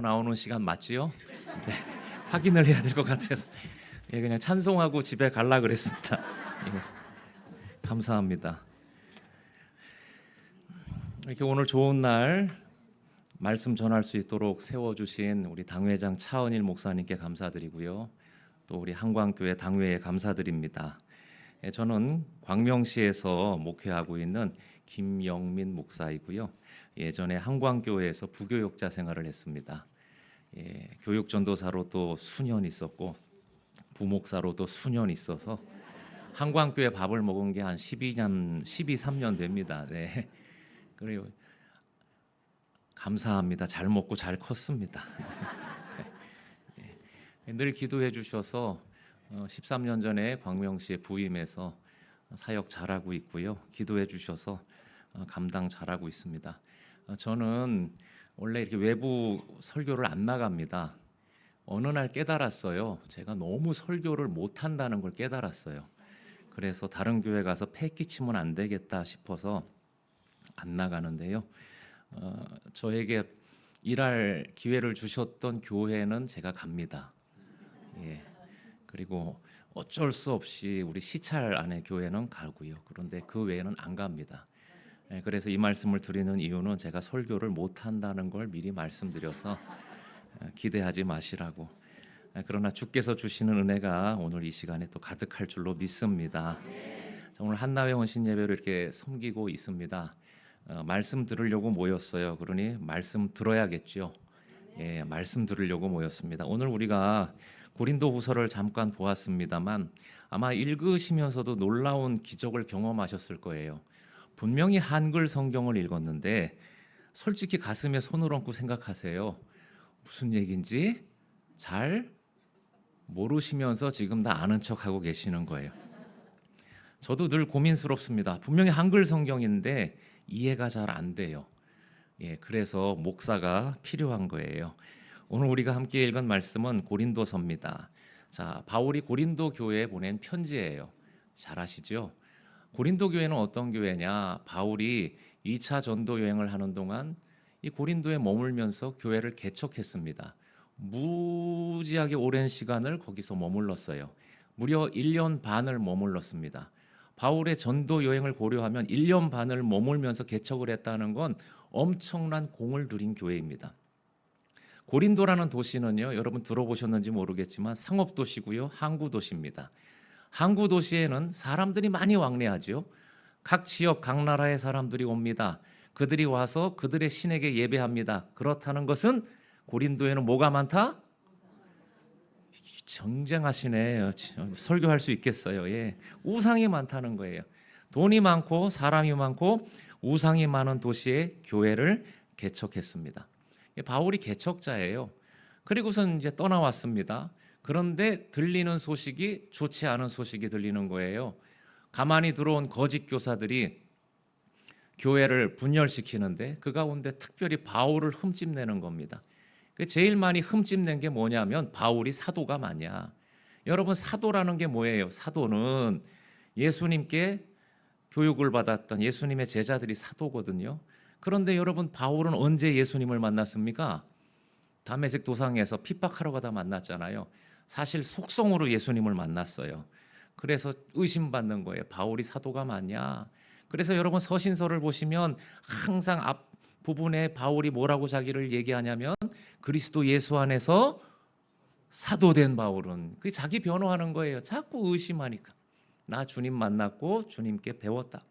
나오는 시간 맞지요? 네, 확인을 해야 될 것 같아서 예, 그냥 찬송하고 집에 갈라 그랬습니다. 예, 감사합니다. 이렇게 오늘 좋은 날 말씀 전할 수 있도록 세워주신 우리 당회장 차은일 목사님께 감사드리고요. 또 우리 한광교회 당회에 감사드립니다. 예, 저는 광명시에서 목회하고 있는 김영민 목사이고요. 예전에 한광교회에서 부교육자 생활을 했습니다. 예, 교육 전도사로 또 수년 있었고 부목사로 도 수년 있어서 한광교회 밥을 먹은 게 한 12년, 12, 3년 됩니다. 네. 그래요. 감사합니다. 잘 먹고 잘 컸습니다. 예. 늘 기도해 주셔서 어, 13년 전에 광명시에 부임해서 사역 잘하고 있고요. 기도해 주셔서 어, 감당 잘하고 있습니다. 어, 저는 원래 이렇게 외부 설교를 안 나갑니다. 어느 날 깨달았어요. 제가 너무 설교를 못 한다는 걸 깨달았어요. 그래서 다른 교회 가서 패 끼치면 안 되겠다 싶어서 안 나가는데요. 어, 저에게 일할 기회를 주셨던 교회는 제가 갑니다. 예. 그리고 어쩔 수 없이 우리 시찰 안에 교회는 가고요. 그런데 그 외에는 안 갑니다. 예, 그래서 이 말씀을 드리는 이유는 제가 설교를 못 한다는 걸 미리 말씀드려서 예, 기대하지 마시라고. 예, 그러나 주께서 주시는 은혜가 오늘 이 시간에 또 가득할 줄로 믿습니다. 자, 오늘 한나회 원신 예배를 이렇게 섬기고 있습니다. 어, 말씀 들으려고 모였어요. 그러니 말씀 들어야겠죠. 예, 말씀 들으려고 모였습니다. 오늘 우리가 고린도 후서를 잠깐 보았습니다만 아마 읽으시면서도 놀라운 기적을 경험하셨을 거예요. 분명히 한글 성경을 읽었는데 솔직히 가슴에 손을 얹고 생각하세요. 무슨 얘기인지 잘 모르시면서 지금 다 아는 척하고 계시는 거예요. 저도 늘 고민스럽습니다. 분명히 한글 성경인데 이해가 잘 안 돼요. 예, 그래서 목사가 필요한 거예요. 오늘 우리가 함께 읽은 말씀은 고린도서입니다. 자, 바울이 고린도 교회에 보낸 편지예요. 잘 아시죠? 고린도 교회는 어떤 교회냐? 바울이 2차 전도 여행을 하는 동안 이 고린도에 머물면서 교회를 개척했습니다. 무지하게 오랜 시간을 거기서 머물렀어요. 무려 1년 반을 머물렀습니다. 바울의 전도 여행을 고려하면 1년 반을 머물면서 개척을 했다는 건 엄청난 공을 들인 교회입니다. 고린도라는 도시는요, 여러분 들어보셨는지 모르겠지만 상업 도시고요, 항구 도시입니다. 항구 도시에는 사람들이 많이 왕래하죠. 각 지역, 각 나라의 사람들이 옵니다. 그들이 와서 그들의 신에게 예배합니다. 그렇다는 것은 고린도에는 뭐가 많다? 정쟁하시네. 설교할 수 있겠어요. 예. 우상이 많다는 거예요. 돈이 많고 사람이 많고 우상이 많은 도시에 교회를 개척했습니다. 바울이 개척자예요. 그리고선 이제 떠나왔습니다. 그런데 들리는 소식이 좋지 않은 소식이 들리는 거예요. 가만히 들어온 거짓 교사들이 교회를 분열시키는데 그 가운데 특별히 바울을 흠집내는 겁니다. 그 제일 많이 흠집낸 게 뭐냐면 바울이 사도가 맞냐. 여러분 사도라는 게 뭐예요? 사도는 예수님께 교육을 받았던 예수님의 제자들이 사도거든요. 그런데 여러분 바울은 언제 예수님을 만났습니까? 담에색 도상에서 핍박하러 가다 만났잖아요. 사실 속성으로 예수님을 만났어요. 그래서 의심받는 거예요. 바울이 사도가 맞냐? 그래서 여러분 서신서를 보시면 항상 앞 부분에 바울이 뭐라고 자기를 얘기하냐면 그리스도 예수 안에서 사도된 바울은 그 자기 변호하는 거예요. 자꾸 의심하니까 나 주님 만났고 주님께 배웠다.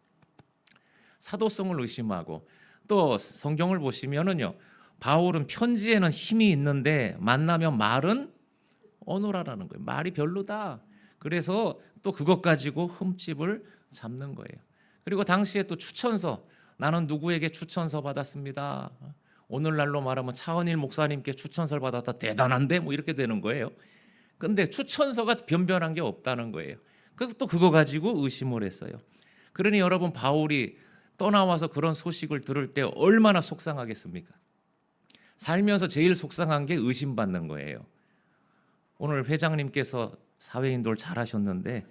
사도성을 의심하고 또 성경을 보시면은요. 바울은 편지에는 힘이 있는데 만나면 말은 어노라라는 거예요. 말이 별로다. 그래서 또 그것 가지고 흠집을 잡는 거예요. 그리고 당시에 또 추천서 나는 누구에게 추천서 받았습니다. 오늘날로 말하면 차원일 목사님께 추천서를 받았다 대단한데 뭐 이렇게 되는 거예요. 근데 추천서가 변변한 게 없다는 거예요. 또 그거 가지고 의심을 했어요. 그러니 여러분 바울이 떠나와서 그런 소식을 들을 때 얼마나 속상하겠습니까? 살면서 제일 속상한 게 의심받는 거예요. 오늘 회장님께서 사회인돌 잘하셨는데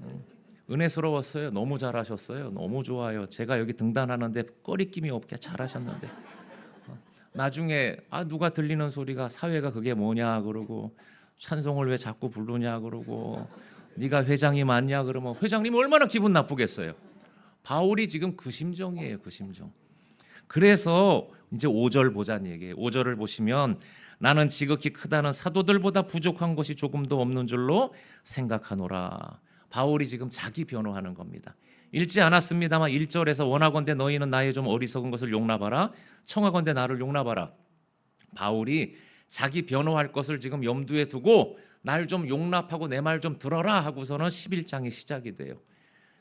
음, 은혜스러웠어요. 너무 잘하셨어요. 너무 좋아요. 제가 여기 등단하는데 꺼리낌이 없게 잘하셨는데 어, 나중에 아 누가 들리는 소리가 사회가 그게 뭐냐 그러고 찬송을 왜 자꾸 부르냐 그러고 네가 회장이 맞냐 그러면 회장님 얼마나 기분 나쁘겠어요. 바울이 지금 그 심정이에요, 그 심정. 그래서 이제 5절 보자는 얘기예요. 5절을 보시면 나는 지극히 크다는 사도들보다 부족한 것이 조금도 없는 줄로 생각하노라. 바울이 지금 자기 변호하는 겁니다. 읽지 않았습니다만 1절에서 원하건대 너희는 나의 좀 어리석은 것을 용납하라. 청하건대 나를 용납하라. 바울이 자기 변호할 것을 지금 염두에 두고 날 좀 용납하고 내 말 좀 들어라 하고서는 11장이 시작이 돼요.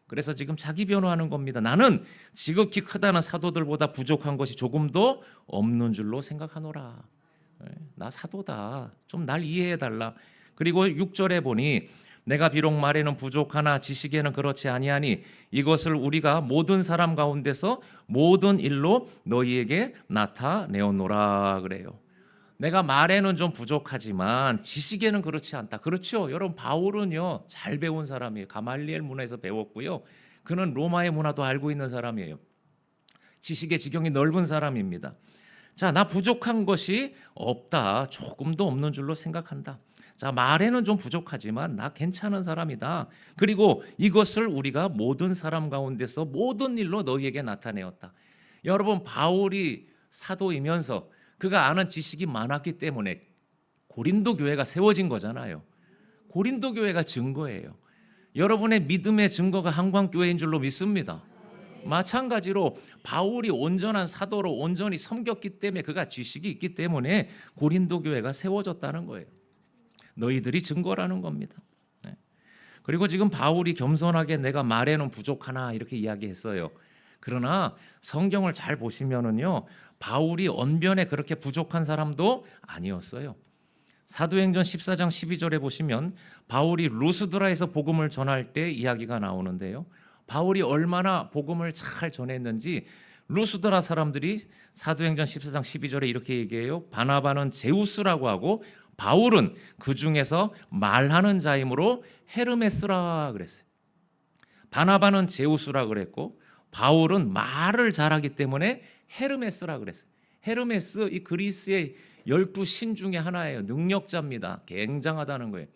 그래서 지금 자기 변호하는 겁니다. 나는 지극히 크다는 사도들보다 부족한 것이 조금도 없는 줄로 생각하노라. 예, 나 사도다. 좀 날 이해해 달라. 그리고 6절에 보니 내가 비록 말에는 부족하나 지식에는 그렇지 아니하니 이것을 우리가 모든 사람 가운데서 모든 일로 너희에게 나타내었노라 그래요. 내가 말에는 좀 부족하지만 지식에는 그렇지 않다. 그렇죠. 여러분 바울은요 잘 배운 사람이에요. 가말리엘 문화에서 배웠고요. 그는 로마의 문화도 알고 있는 사람이에요. 지식의 지경이 넓은 사람입니다. 자, 나 부족한 것이 없다. 조금도 없는 줄로 생각한다. 자, 말에는 좀 부족하지만 나 괜찮은 사람이다. 그리고 이것을 우리가 모든 사람 가운데서 모든 일로 너희에게 나타내었다. 여러분, 바울이 사도이면서 그가 아는 지식이 많았기 때문에 고린도 교회가 세워진 거잖아요. 고린도 교회가 증거예요. 여러분의 믿음의 증거가 한광 교회인 줄로 믿습니다. 마찬가지로 바울이 온전한 사도로 온전히 섬겼기 때문에 그가 지식이 있기 때문에 고린도 교회가 세워졌다는 거예요. 너희들이 증거라는 겁니다. 네. 그리고 지금 바울이 겸손하게 내가 말에는 부족하나 이렇게 이야기했어요. 그러나 성경을 잘 보시면은요. 바울이 언변에 그렇게 부족한 사람도 아니었어요. 사도행전 14장 12절에 보시면 바울이 루스드라에서 복음을 전할 때 이야기가 나오는데요. 바울이 얼마나 복음을 잘 전했는지 루스드라 사람들이 사도행전 14장 12절에 이렇게 얘기해요. 바나바는 제우스라고 하고 바울은 그 중에서 말하는 자이므로 헤르메스라 그랬어요. 바나바는 제우스라 그랬고 바울은 말을 잘하기 때문에 헤르메스라 그랬어요. 헤르메스 이 그리스의 열두 신 중에 하나예요. 능력자입니다. 굉장하다는 거예요.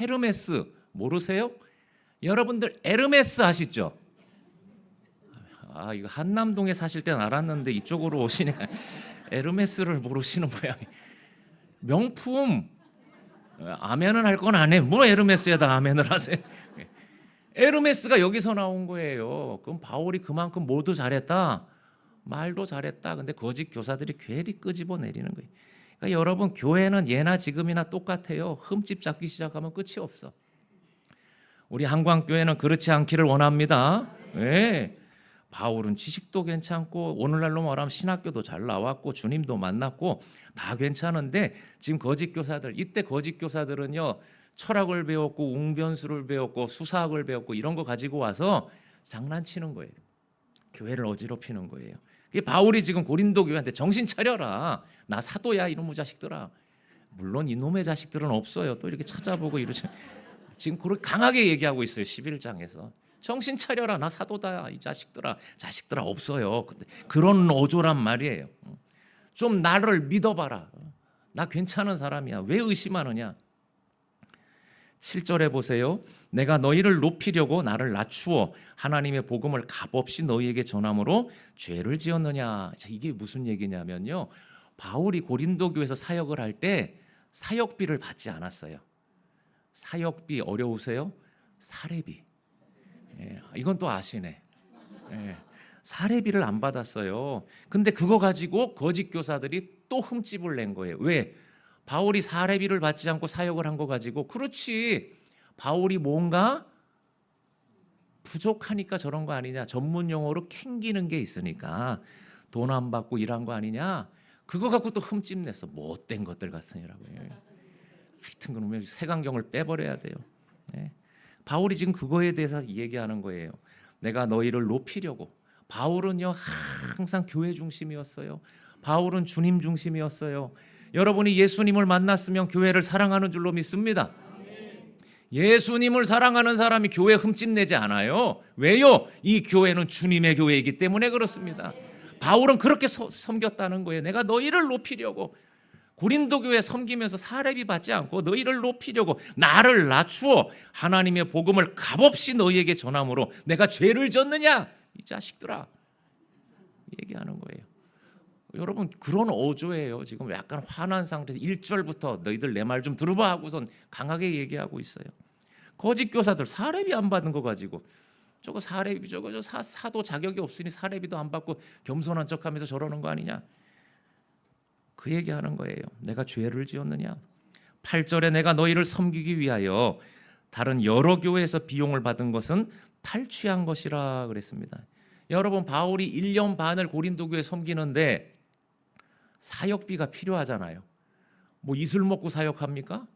헤르메스 모르세요? 여러분들 에르메스 아시죠? 아 이거 한남동에 사실 땐 알았는데 이쪽으로 오시니까 에르메스를 모르시는 모양이. 명품 아멘은 할건 안 해. 뭐 에르메스에다 아멘을 하세요? 에르메스가 여기서 나온 거예요. 그럼 바울이 그만큼 모두 잘했다. 말도 잘했다. 근데 거짓 교사들이 괜히 끄집어 내리는 거예요. 그러니까 여러분 교회는 예나 지금이나 똑같아요. 흠집 잡기 시작하면 끝이 없어. 우리 한광교회는 그렇지 않기를 원합니다. 네. 바울은 지식도 괜찮고 오늘날로 말하면 신학교도 잘 나왔고 주님도 만났고 다 괜찮은데 지금 거짓 교사들 이때 거짓 교사들은요 철학을 배웠고 웅변수를 배웠고 수사학을 배웠고 이런 거 가지고 와서 장난치는 거예요. 교회를 어지럽히는 거예요. 이게 바울이 지금 고린도 교회한테 정신 차려라. 나 사도야 이놈의 자식들아. 물론 이놈의 자식들은 없어요. 또 이렇게 찾아보고 이러죠. 지금 그렇게 강하게 얘기하고 있어요. 11장에서. 정신 차려라. 나 사도다. 이 자식들아. 자식들아 없어요. 근데 그런 어조란 말이에요. 좀 나를 믿어봐라. 나 괜찮은 사람이야. 왜 의심하느냐? 7절에 보세요. 내가 너희를 높이려고 나를 낮추어 하나님의 복음을 값없이 너희에게 전함으로 죄를 지었느냐. 자, 이게 무슨 얘기냐면요. 바울이 고린도 교회에서 사역을 할 때 사역비를 받지 않았어요. 사역비 어려우세요? 사례비. 예, 이건 또 아시네. 예, 사례비를 안 받았어요. 근데 그거 가지고 거짓 교사들이 또 흠집을 낸 거예요. 왜? 바울이 사례비를 받지 않고 사역을 한 거 가지고 그렇지. 바울이 뭔가 부족하니까 저런 거 아니냐. 전문 용어로 캥기는 게 있으니까 돈 안 받고 일한 거 아니냐. 그거 갖고 또 흠집 냈어. 못된 것들 같으니라고. 하여튼 그러면 색안경을 빼버려야 돼요. 네. 바울이 지금 그거에 대해서 얘기하는 거예요. 내가 너희를 높이려고. 바울은요 항상 교회 중심이었어요. 바울은 주님 중심이었어요. 여러분이 예수님을 만났으면 교회를 사랑하는 줄로 믿습니다. 예수님을 사랑하는 사람이 교회 흠집 내지 않아요. 왜요? 이 교회는 주님의 교회이기 때문에 그렇습니다. 바울은 그렇게 소- 섬겼다는 거예요. 내가 너희를 높이려고 고린도 교회 섬기면서 사례비 받지 않고 너희를 높이려고 나를 낮추어 하나님의 복음을 값없이 너희에게 전함으로 내가 죄를 졌느냐 이 자식들아 얘기하는 거예요. 여러분 그런 어조예요. 지금 약간 화난 상태에서 1절부터 너희들 내 말 좀 들어봐 하고선 강하게 얘기하고 있어요. 거짓 교사들 사례비 안 받는 거 가지고 저거 사례비 저거 저 사, 사도 자격이 없으니 사례비도 안 받고 겸손한 척하면서 저러는 거 아니냐? 그 얘기하는 거예요. 내가 죄를 지었느냐? 8절에 내가 너희를 섬기기 위하여 다른 여러 교회에서 비용을 받은 것은 탈취한 것이라 그랬습니다. 여러분 바울이 1년 반을 고린도 교회 섬기는데 사역비가 필요하잖아요. 뭐 이슬 먹고 사역합니까?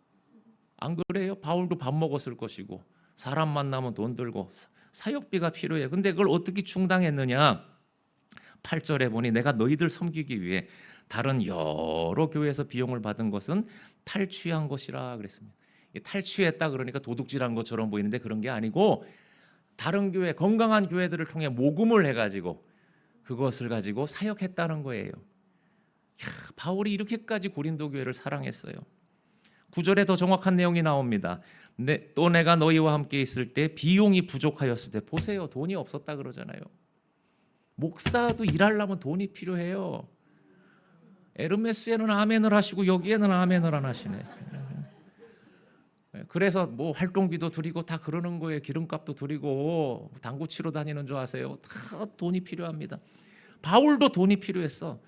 안 그래요? 바울도 밥 먹었을 것이고 사람 만나면 돈 들고 사- 사역비가 필요해. 근데 그걸 어떻게 충당했느냐? 8절에 보니 내가 너희들 섬기기 위해 다른 여러 교회에서 비용을 받은 것은 탈취한 것이라 그랬습니다. 이 탈취했다 그러니까 도둑질한 것처럼 보이는데 그런 게 아니고 다른 교회 건강한 교회들을 통해 모금을 해가지고 그것을 가지고 사역했다는 거예요. 야, 바울이 이렇게까지 고린도 교회를 사랑했어요. 구절에 더 정확한 내용이 나옵니다. 네, 또 내가 너희와 함께 있을 때 비용이 부족하였을 때 보세요. 돈이 없었다 그러잖아요. 목사도 일하려면 돈이 필요해요. 에르메스에는 아멘을 하시고 여기에는 아멘을 안 하시네. 그래서 뭐 활동비도 드리고 다 그러는 거예요. 기름값도 드리고 당구 치러 다니는 줄 아세요? 다 돈이 필요합니다. 바울도 돈이 필요했어.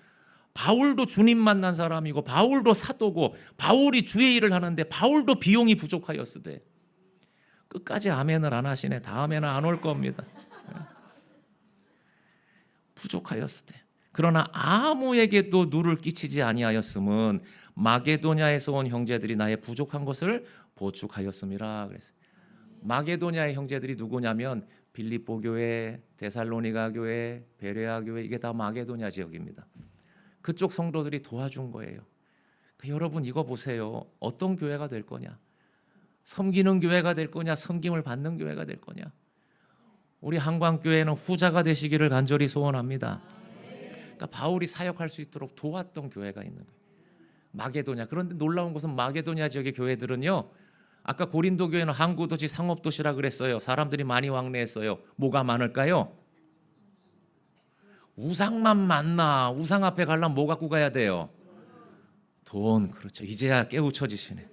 바울도 주님 만난 사람이고 바울도 사도고 바울이 주의 일을 하는데 바울도 비용이 부족하였으되 끝까지 아멘을 안 하시네. 다음에는 안 올 겁니다. 부족하였으되 그러나 아무에게도 누를 끼치지 아니하였음은 마게도냐에서 온 형제들이 나의 부족한 것을 보충하였음이라 그랬어요. 마게도냐의 형제들이 누구냐면 빌립보 교회, 데살로니가 교회, 베레아 교회 이게 다 마게도냐 지역입니다. 그쪽 성도들이 도와준 거예요. 그 여러분 이거 보세요. 어떤 교회가 될 거냐? 섬기는 교회가 될 거냐? 섬김을 받는 교회가 될 거냐? 우리 한광교회는 후자가 되시기를 간절히 소원합니다. 그러니까 바울이 사역할 수 있도록 도왔던 교회가 있는 거예요. 마게도냐. 그런데 놀라운 것은 마게도냐 지역의 교회들은요. 아까 고린도 교회는 항구 도시 상업 도시라 그랬어요. 사람들이 많이 왕래했어요. 뭐가 많을까요? 우상만 만나. 우상 앞에 가려면 뭐 갖고 가야 돼요? 돈. 그렇죠. 이제야 깨우쳐지시네.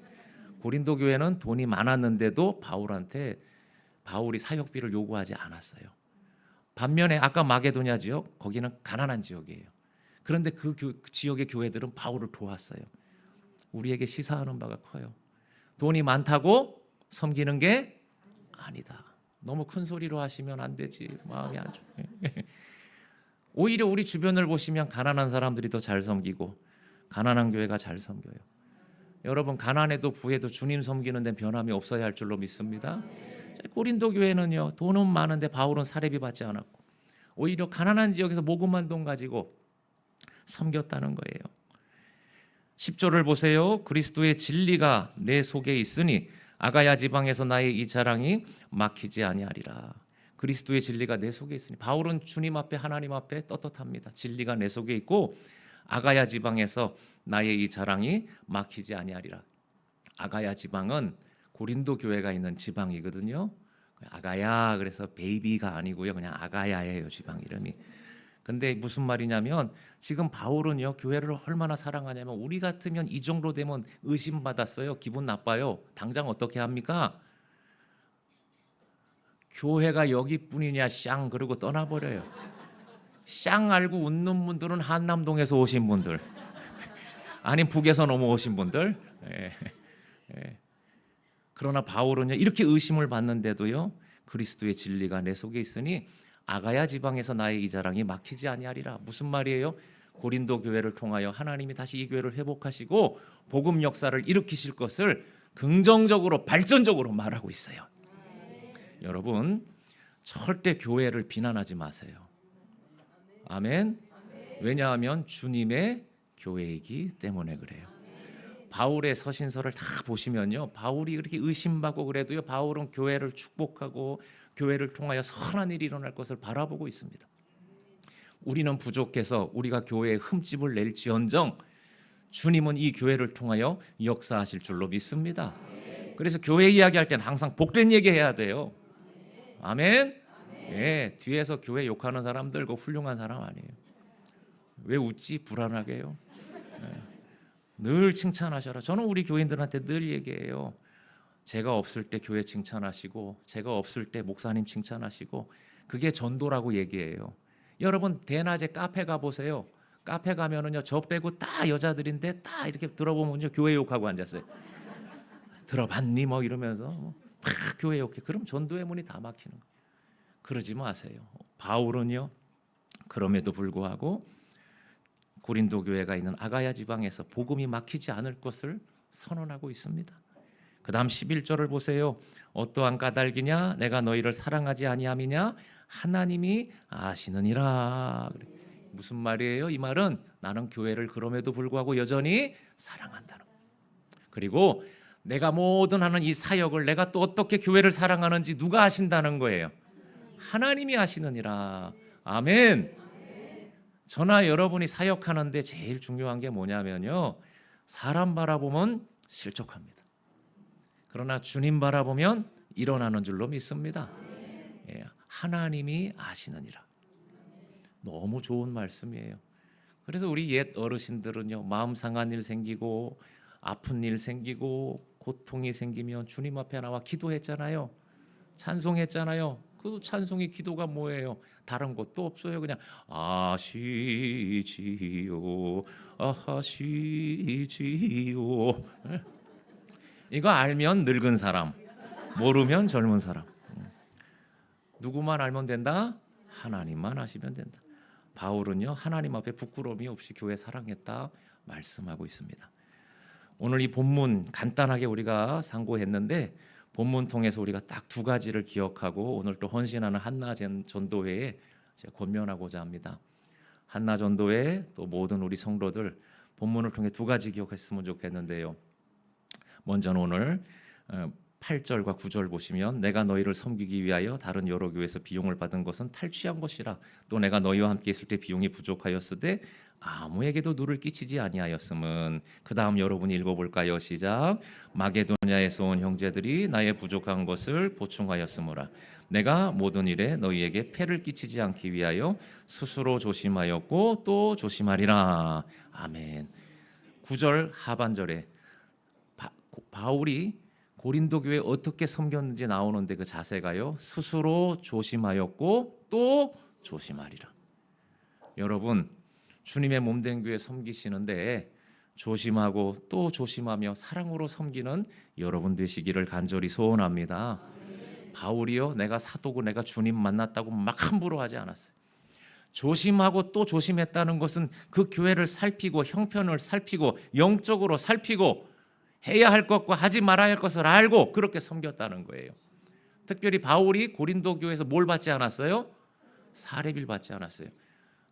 고린도 교회는 돈이 많았는데도 바울한테 바울이 사역비를 요구하지 않았어요. 반면에 아까 마게도냐 지역 거기는 가난한 지역이에요. 그런데 그, 교, 그 지역의 교회들은 바울을 도왔어요. 우리에게 시사하는 바가 커요. 돈이 많다고 섬기는 게 아니다. 너무 큰 소리로 하시면 안 되지. 마음이 안 좋. 오히려 우리 주변을 보시면 가난한 사람들이 더 잘 섬기고 가난한 교회가 잘 섬겨요. 여러분 가난해도 부해도 주님 섬기는 데 변함이 없어야 할 줄로 믿습니다. 고린도 교회는요 돈은 많은데 바울은 사례비 받지 않았고 오히려 가난한 지역에서 모금한 돈 가지고 섬겼다는 거예요. 10절을 보세요. 그리스도의 진리가 내 속에 있으니 아가야 지방에서 나의 이 자랑이 막히지 아니하리라. 그리스도의 진리가 내 속에 있으니 바울은 주님 앞에 하나님 앞에 떳떳합니다. 진리가 내 속에 있고 아가야 지방에서 나의 이 자랑이 막히지 아니하리라. 아가야 지방은 고린도 교회가 있는 지방이거든요. 아가야 그래서 베이비가 아니고요. 그냥 아가야예요, 지방 이름이. 근데 무슨 말이냐면 지금 바울은요 교회를 얼마나 사랑하냐면 우리 같으면 이 정도 되면 의심 받았어요 기분 나빠요 당장 어떻게 합니까 교회가 여기뿐이냐 쌍 그러고 떠나버려요 쌍 알고 웃는 분들은 한남동에서 오신 분들 아니 북에서 넘어오신 분들 예, 예. 그러나 바울은요 이렇게 의심을 받는데도요 그리스도의 진리가 내 속에 있으니 아가야 지방에서 나의 이 자랑이 막히지 아니하리라. 무슨 말이에요? 고린도 교회를 통하여 하나님이 다시 이 교회를 회복하시고 복음 역사를 일으키실 것을 긍정적으로 발전적으로 말하고 있어요. 여러분 절대 교회를 비난하지 마세요. 아멘. 왜냐하면 주님의 교회이기 때문에 그래요. 바울의 서신서를 다 보시면요. 바울이 그렇게 의심받고 그래도요. 바울은 교회를 축복하고 교회를 통하여 선한 일이 일어날 것을 바라보고 있습니다. 우리는 부족해서 우리가 교회에 흠집을 낼지언정 주님은 이 교회를 통하여 역사하실 줄로 믿습니다. 그래서 교회 이야기할 때는 항상 복된 얘기 해야 돼요. 아멘. 예, 뒤에서 교회 욕하는 사람들 그 훌륭한 사람 아니에요. 왜 웃지 불안하게요? 예. 늘 칭찬하셔라. 저는 우리 교인들한테 늘 얘기해요. 제가 없을 때 교회 칭찬하시고 제가 없을 때 목사님 칭찬하시고 그게 전도라고 얘기해요. 여러분 대낮에 카페 가 보세요. 카페 가면은요 저 빼고 다 여자들인데 딱 이렇게 들어보면요 교회 욕하고 앉았어요. 들어봤니 뭐 이러면서 막 교회 욕해. 그럼 전도의 문이 다 막히는 거예요. 그러지 마세요. 바울은요 그럼에도 불구하고 고린도 교회가 있는 아가야 지방에서 복음이 막히지 않을 것을 선언하고 있습니다. 그다음 11절을 보세요. 어떠한 까닭이냐 내가 너희를 사랑하지 아니함이냐 하나님이 아시느니라. 무슨 말이에요? 이 말은 나는 교회를 그럼에도 불구하고 여전히 사랑한다는 거. 그리고 내가 뭐든 하는 이 사역을 내가 또 어떻게 교회를 사랑하는지 누가 아신다는 거예요. 하나님이 아시느니라. 아멘. 저나 여러분이 사역하는데 제일 중요한 게 뭐냐면요. 사람 바라보면 실족합니다. 그러나 주님 바라보면 일어나는 줄로 믿습니다. 예, 하나님이 아시느니라. 너무 좋은 말씀이에요. 그래서 우리 옛 어르신들은요 마음 상한 일 생기고 아픈 일 생기고 고통이 생기면 주님 앞에 나와 기도했잖아요. 찬송했잖아요. 그 찬송의 기도가 뭐예요? 다른 것도 없어요. 그냥 아시지요, 아시지요. 예? 이거 알면 늙은 사람, 모르면 젊은 사람. 음. 누구만 알면 된다? 하나님만 아시면 된다. 바울은요 하나님 앞에 부끄러움이 없이 교회 사랑했다 말씀하고 있습니다. 오늘 이 본문 간단하게 우리가 상고했는데 본문 통해서 우리가 딱 두 가지를 기억하고 오늘 또 헌신하는 한나 전도회에 제가 권면하고자 합니다. 한나 전도회 또 모든 우리 성도들 본문을 통해 두 가지 기억했으면 좋겠는데요. 먼저는 오늘 8절과 9절 보시면 내가 너희를 섬기기 위하여 다른 여러 교회에서 비용을 받은 것은 탈취한 것이라 또 내가 너희와 함께 있을 때 비용이 부족하였으되 아무에게도 누를 끼치지 아니하였음은 그 다음 여러분이 읽어볼까요? 시작. 마게도냐에서 온 형제들이 나의 부족한 것을 보충하였으므라. 내가 모든 일에 너희에게 폐를 끼치지 않기 위하여 스스로 조심하였고 또 조심하리라. 아멘. 9절 하반절에 바, 바울이 고린도 교회 어떻게 섬겼는지 나오는데 그 자세가요. 스스로 조심하였고 또 조심하리라. 여러분 주님의 몸된 교회 섬기시는데 조심하고 또 조심하며 사랑으로 섬기는 여러분 되시기를 간절히 소원합니다. 바울이요 내가 사도고 내가 주님 만났다고 막 함부로 하지 않았어요. 조심하고 또 조심했다는 것은 그 교회를 살피고 형편을 살피고 영적으로 살피고 해야 할 것과 하지 말아야 할 것을 알고 그렇게 섬겼다는 거예요. 특별히 바울이 고린도 교회에서 뭘 받지 않았어요? 사례비를 받지 않았어요.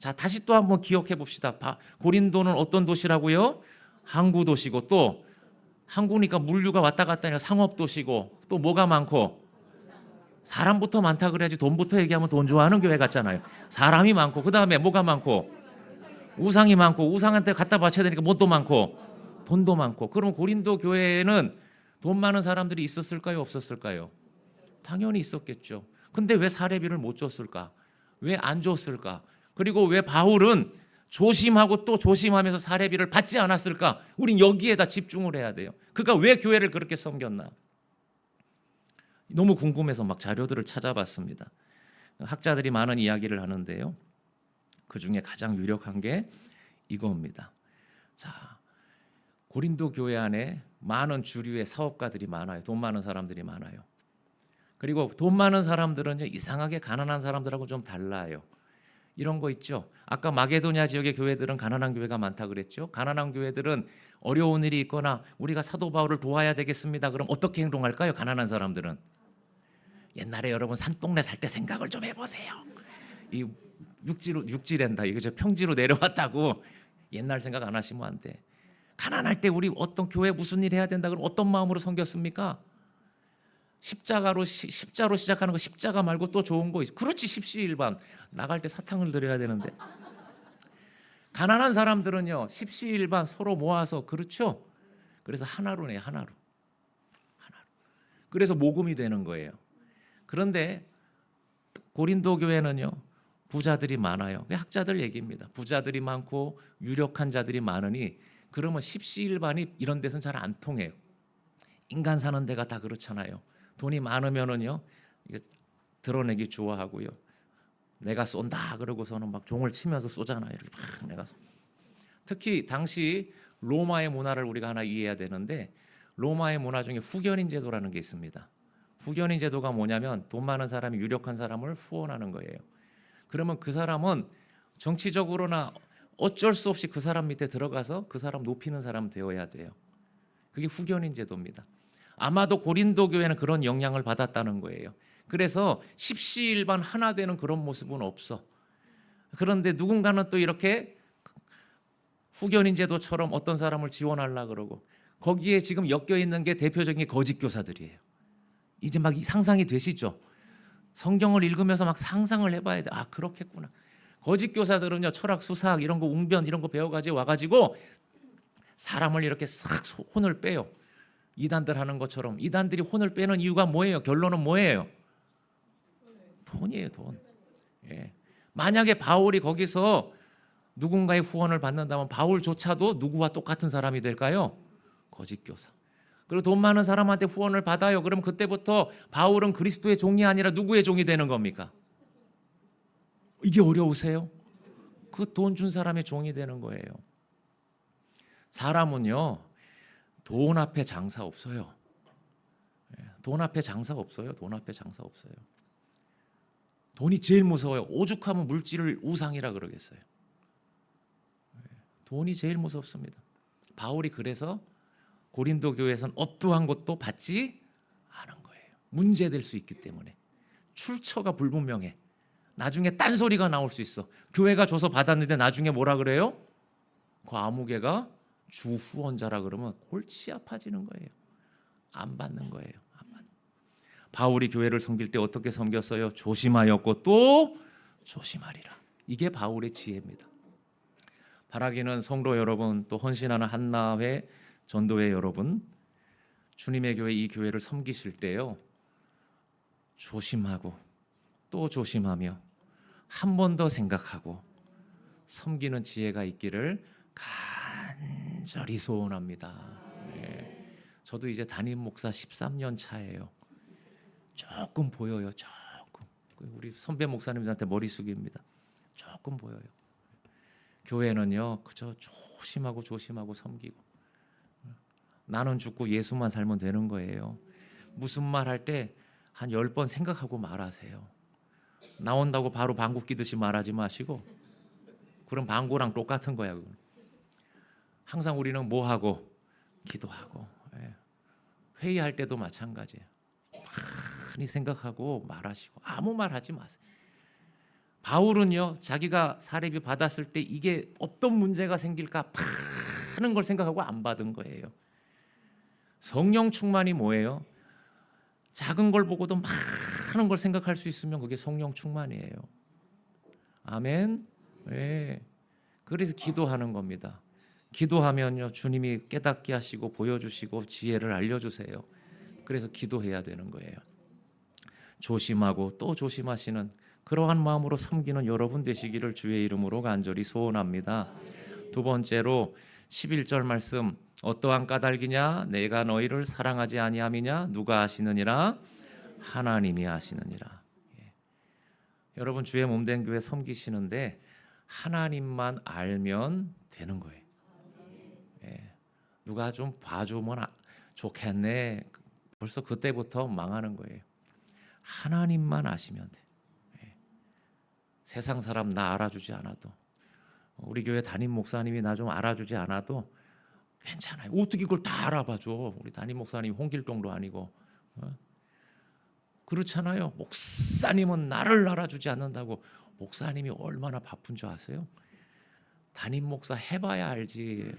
자, 다시 또 한번 기억해 봅시다. 고린도는 어떤 도시라고요? 항구 도시고 또 항구니까 물류가 왔다 갔다 하는 상업 도시고 또 뭐가 많고 사람부터 많다 그래야지 돈부터 얘기하면 돈 좋아하는 교회 같잖아요. 사람이 많고 그다음에 뭐가 많고 우상이 많고 우상한테 갖다 바쳐야 되니까 뭣도 많고 돈도 많고 그럼 고린도 교회에는 돈 많은 사람들이 있었을까요 없었을까요? 당연히 있었겠죠. 근데 왜 사례비를 못 줬을까? 왜 안 줬을까? 그리고 왜 바울은 조심하고 또 조심하면서 사례비를 받지 않았을까? 우린 여기에다 집중을 해야 돼요. 그가 왜 교회를 그렇게 섬겼나? 너무 궁금해서 막 자료들을 찾아봤습니다. 학자들이 많은 이야기를 하는데요. 그 중에 가장 유력한 게 이겁니다. 자, 고린도 교회 안에 많은 주류의 사업가들이 많아요. 돈 많은 사람들이 많아요. 그리고 돈 많은 사람들은요 이상하게 가난한 사람들하고 좀 달라요. 이런 거 있죠. 아까 마게도냐 지역의 교회들은 가난한 교회가 많다 그랬죠. 가난한 교회들은 어려운 일이 있거나 우리가 사도 바울을 도와야 되겠습니다. 그럼 어떻게 행동할까요? 가난한 사람들은 옛날에 여러분 산동네 살 때 생각을 좀 해보세요. 이 육지로 육지랜다 이거 저 평지로 내려왔다고 옛날 생각 안 하시면 안 돼. 가난할 때 우리 어떤 교회 무슨 일 해야 된다 그럼 어떤 마음으로 섬겼습니까? 십자가로 시, 십자로 시작하는 거 십자가 말고 또 좋은 거 있어. 그렇지 십시일반 나갈 때 사탕을 드려야 되는데 가난한 사람들은요 십시일반 서로 모아서 그렇죠. 그래서 하나로 내 하나로 하나로. 그래서 모금이 되는 거예요. 그런데 고린도 교회는요 부자들이 많아요. 학자들 얘기입니다. 부자들이 많고 유력한 자들이 많으니 그러면 십시일반이 이런 데서는 잘 안 통해요. 인간 사는 데가 다 그렇잖아요. 돈이 많으면은요 드러내기 좋아하고요. 내가 쏜다 그러고서는 막 종을 치면서 쏘잖아요. 이렇게 막 내가 쏘- 특히 당시 로마의 문화를 우리가 하나 이해해야 되는데 로마의 문화 중에 후견인 제도라는 게 있습니다. 후견인 제도가 뭐냐면 돈 많은 사람이 유력한 사람을 후원하는 거예요. 그러면 그 사람은 정치적으로나 어쩔 수 없이 그 사람 밑에 들어가서 그 사람 높이는 사람 되어야 돼요. 그게 후견인 제도입니다. 아마도 고린도 교회는 그런 영향을 받았다는 거예요. 그래서 십시일반 하나 되는 그런 모습은 없어. 그런데 누군가는 또 이렇게 후견인 제도처럼 어떤 사람을 지원하려 그러고 거기에 지금 엮여 있는 게 대표적인 거짓 교사들이에요. 이제 막 상상이 되시죠? 성경을 읽으면서 막 상상을 해봐야 돼. 아 그렇겠구나. 거짓 교사들은요 철학 수사학 이런 거 웅변 이런 거 배워가지고 와가지고 사람을 이렇게 싹 소- 혼을 빼요. 이단들 하는 것처럼 이단들이 혼을 빼는 이유가 뭐예요? 결론은 뭐예요? 돈이에요, 돈. 예. 만약에 바울이 거기서 누군가의 후원을 받는다면 바울조차도 누구와 똑같은 사람이 될까요? 거짓 교사. 그리고 돈 많은 사람한테 후원을 받아요. 그럼 그때부터 바울은 그리스도의 종이 아니라 누구의 종이 되는 겁니까? 이게 어려우세요? 그 돈 준 사람의 종이 되는 거예요. 사람은요 돈 앞에 장사 없어요. 예, 돈 앞에 장사 없어요. 돈 앞에 장사 없어요. 돈이 제일 무서워요. 오죽하면 물질을 우상이라 그러겠어요. 예, 돈이 제일 무섭습니다. 바울이 그래서 고린도 교회에선 어떠한 것도 받지 않은 거예요. 문제될 수 있기 때문에 출처가 불분명해. 나중에 딴 소리가 나올 수 있어. 교회가 줘서 받았는데 나중에 뭐라 그래요? 그 아무개가 주 후원자라 그러면 골치 아파지는 거예요. 안 받는 거예요. 안 받는. 바울이 교회를 섬길 때 어떻게 섬겼어요? 조심하였고 또 조심하리라. 이게 바울의 지혜입니다. 바라기는 성도 여러분 또 헌신하는 한나회 전도회 여러분 주님의 교회 이 교회를 섬기실 때요. 조심하고 또 조심하며 한 번 더 생각하고 섬기는 지혜가 있기를 간 절히 소원합니다. 예. 저도 이제 담임 목사 13년 차예요. 조금 보여요. 조금. 우리 선배 목사님들한테 머리 숙입니다. 조금 보여요. 교회는요. 그저 조심하고 조심하고 섬기고 나는 죽고 예수만 살면 되는 거예요. 무슨 말 할 때 한 열 번 생각하고 말하세요. 나온다고 바로 방구 끼듯이 말하지 마시고 그럼 방구랑 똑같은 거야. 그건. 항상 우리는 뭐 하고 기도하고 예. 회의할 때도 마찬가지예요. 많이 생각하고 말하시고 아무 말 하지 마세요. 바울은요 자기가 사례비 받았을 때 이게 어떤 문제가 생길까 많은 걸 생각하고 안 받은 거예요. 성령 충만이 뭐예요? 작은 걸 보고도 많은 걸 생각할 수 있으면 그게 성령 충만이에요. 아멘. 예. 그래서 기도하는 겁니다. 기도하면요 주님이 깨닫게 하시고 보여주시고 지혜를 알려주세요. 그래서 기도해야 되는 거예요. 조심하고 또 조심하시는 그러한 마음으로 섬기는 여러분 되시기를 주의 이름으로 간절히 소원합니다. 두 번째로 11절 말씀 어떠한 까닭이냐 내가 너희를 사랑하지 아니함이냐 누가 아시느니라 하나님이 아시느니라. 예. 여러분 주의 몸 된 교회 섬기시는데 하나님만 알면 되는 거예요. 예. 누가 좀 봐주면 아- 좋겠네. 벌써 그때부터 망하는 거예요. 하나님만 아시면 돼. 예. 세상 사람 나 알아주지 않아도 우리 교회 담임 목사님이 나 좀 알아주지 않아도 괜찮아요. 어떻게 그걸 다 알아봐줘? 우리 담임 목사님 홍길동도 아니고 어? 그렇잖아요. 목사님은 나를 알아주지 않는다고 목사님이 얼마나 바쁜 줄 아세요? 담임 목사 해봐야 알지.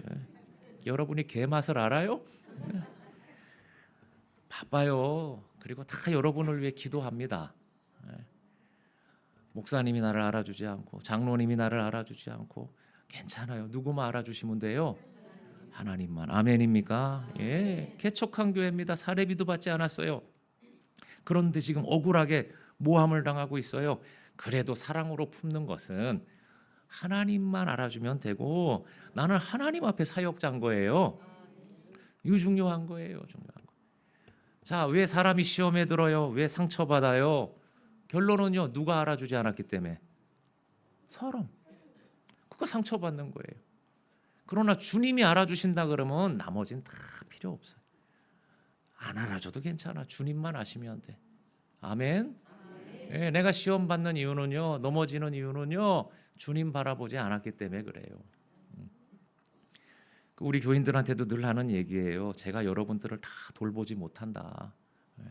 여러분이 개 맛을 알아요? 바빠요. 그리고 다 여러분을 위해 기도합니다. 예. 목사님이 나를 알아주지 않고 장로님이 나를 알아주지 않고 괜찮아요. 누구만 알아주시면 돼요. 하나님만. 아멘입니까? 예. 개척한 교회입니다. 사례비도 받지 않았어요. 그런데 지금 억울하게 모함을 당하고 있어요. 그래도 사랑으로 품는 것은 하나님만 알아주면 되고 나는 하나님 앞에 사역자인 거예요. 이거 중요한 거예요. 중요한 거. 자, 왜 사람이 시험에 들어요? 왜 상처받아요? 결론은요. 누가 알아주지 않았기 때문에 사람. 그거 상처받는 거예요. 그러나 주님이 알아주신다 그러면 나머지는 다 필요 없어요. 안 알아줘도 괜찮아. 주님만 아시면 돼. 아멘. 예, 내가 시험 받는 이유는요, 넘어지는 이유는요, 주님 바라보지 않았기 때문에 그래요. 음. 우리 교인들한테도 늘 하는 얘기예요. 제가 여러분들을 다 돌보지 못한다. 예.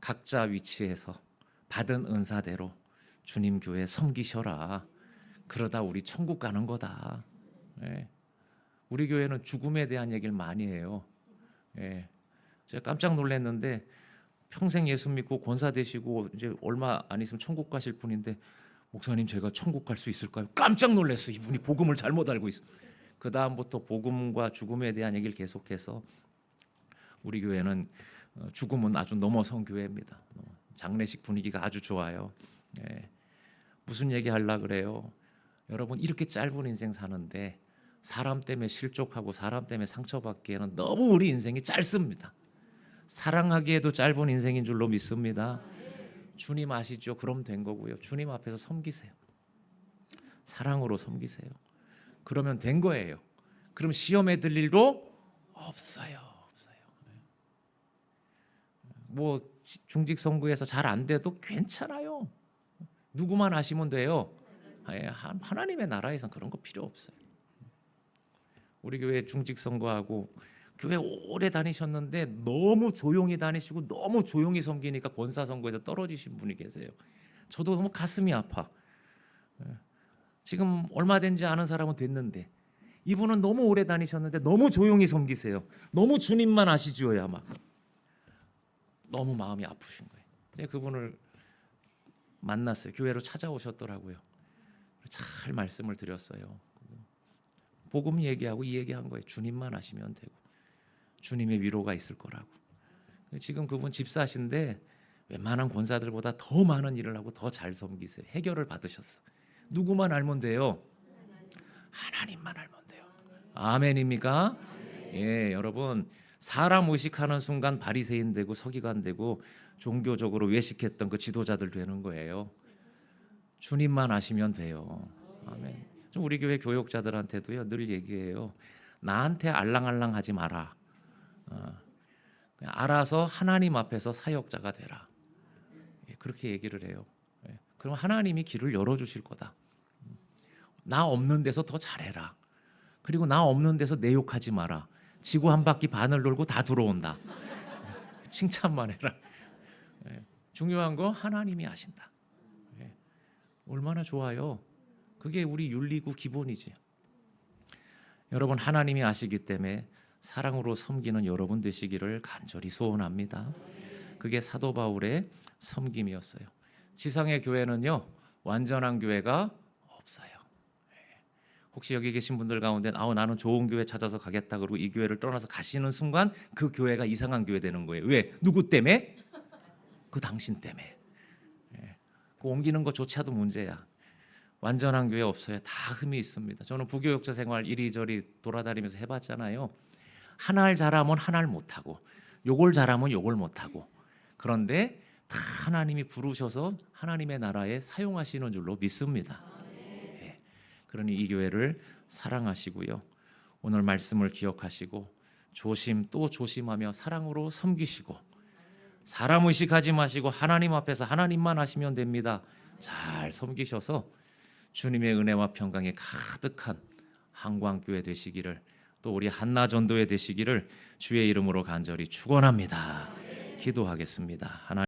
각자 위치에서 받은 은사대로 주님 교회 섬기셔라. 그러다 우리 천국 가는 거다. 예. 우리 교회는 죽음에 대한 얘기를 많이 해요. 예. 제가 깜짝 놀랐는데 평생 예수 믿고 권사 되시고 이제 얼마 안 있으면 천국 가실 분인데 목사님 제가 천국 갈 수 있을까요? 깜짝 놀랐어. 이분이 복음을 잘못 알고 있어. 그 다음부터 복음과 죽음에 대한 얘기를 계속해서 우리 교회는 어, 죽음은 아주 넘어선 교회입니다. 어, 장례식 분위기가 아주 좋아요. 예. 무슨 얘기 하려 그래요? 여러분 이렇게 짧은 인생 사는데 사람 때문에 실족하고 사람 때문에 상처받기에는 너무 우리 인생이 짧습니다. 사랑하기에도 짧은 인생인 줄로 믿습니다. 주님 아시죠? 그럼 된 거고요. 주님 앞에서 섬기세요. 사랑으로 섬기세요. 그러면 된 거예요. 그럼 시험에 들 일도 없어요. 없어요. 뭐 중직 선거에서 잘 안 돼도 괜찮아요. 누구만 아시면 돼요. 하나님의 나라에선 그런 거 필요 없어요. 우리 교회 중직 선거하고 교회 오래 다니셨는데 너무 조용히 다니시고 너무 조용히 섬기니까 권사 선거에서 떨어지신 분이 계세요. 저도 너무 가슴이 아파. 예. 지금 얼마 된지 아는 사람은 됐는데 이분은 너무 오래 다니셨는데 너무 조용히 섬기세요. 너무 주님만 아시죠야 막 너무 마음이 아프신 거예요. 그분을 만났어요. 교회로 찾아오셨더라고요. 잘 말씀을 드렸어요. 복음 얘기하고 이 얘기한 거예요. 주님만 아시면 되고 주님의 위로가 있을 거라고. 지금 그분 집사신데 웬만한 권사들보다 더 많은 일을 하고 더 잘 섬기세요. 해결을 받으셨어. 누구만 알면 돼요. 하나님만 알면 돼요. 아멘입니까? 예, 여러분 사람 의식하는 순간 바리새인 되고 서기관 되고 종교적으로 외식했던 그 지도자들 되는 거예요. 주님만 아시면 돼요. 아멘. 좀 우리 교회 교육자들한테도요 늘 얘기해요. 나한테 알랑알랑하지 마라. 어, 알아서 하나님 앞에서 사역자가 되라. 예, 그렇게 얘기를 해요. 예, 그럼 하나님이 길을 열어주실 거다. 음, 나 없는 데서 더 잘해라. 그리고 나 없는 데서 내 욕하지 마라. 지구 한 바퀴 반을 돌고 다 들어온다. 예, 칭찬만 해라. 예, 중요한 거 하나님이 아신다. 예, 얼마나 좋아요. 그게 우리 윤리구 기본이지. 여러분 하나님이 아시기 때문에 사랑으로 섬기는 여러분 되시기를 간절히 소원합니다. 그게 사도 바울의 섬김이었어요. 지상의 교회는요 완전한 교회가 없어요. 예. 혹시 여기 계신 분들 가운데 아 나는 좋은 교회 찾아서 가겠다 그러고 이 교회를 떠나서 가시는 순간 그 교회가 이상한 교회 되는 거예요. 왜? 누구 때문에? 그 당신 때문에. 예. 그 옮기는 것조차도 문제야. 완전한 교회 없어요. 다 흠이 있습니다. 저는 부교육자 생활 이리저리 돌아다니면서 해봤잖아요. 하나를 잘하면 하나를 못하고, 요걸 잘하면 요걸 못하고. 그런데 다 하나님이 부르셔서 하나님의 나라에 사용하시는 줄로 믿습니다. 예. 그러니 이 교회를 사랑하시고요. 오늘 말씀을 기억하시고 조심 또 조심하며 사랑으로 섬기시고 사람 의식하지 마시고 하나님 앞에서 하나님만 하시면 됩니다. 잘 섬기셔서 주님의 은혜와 평강에 가득한 한광교회 되시기를 또 우리 한나 전도회 되시기를 주의 이름으로 간절히 축원합니다. 기도하겠습니다. 하나님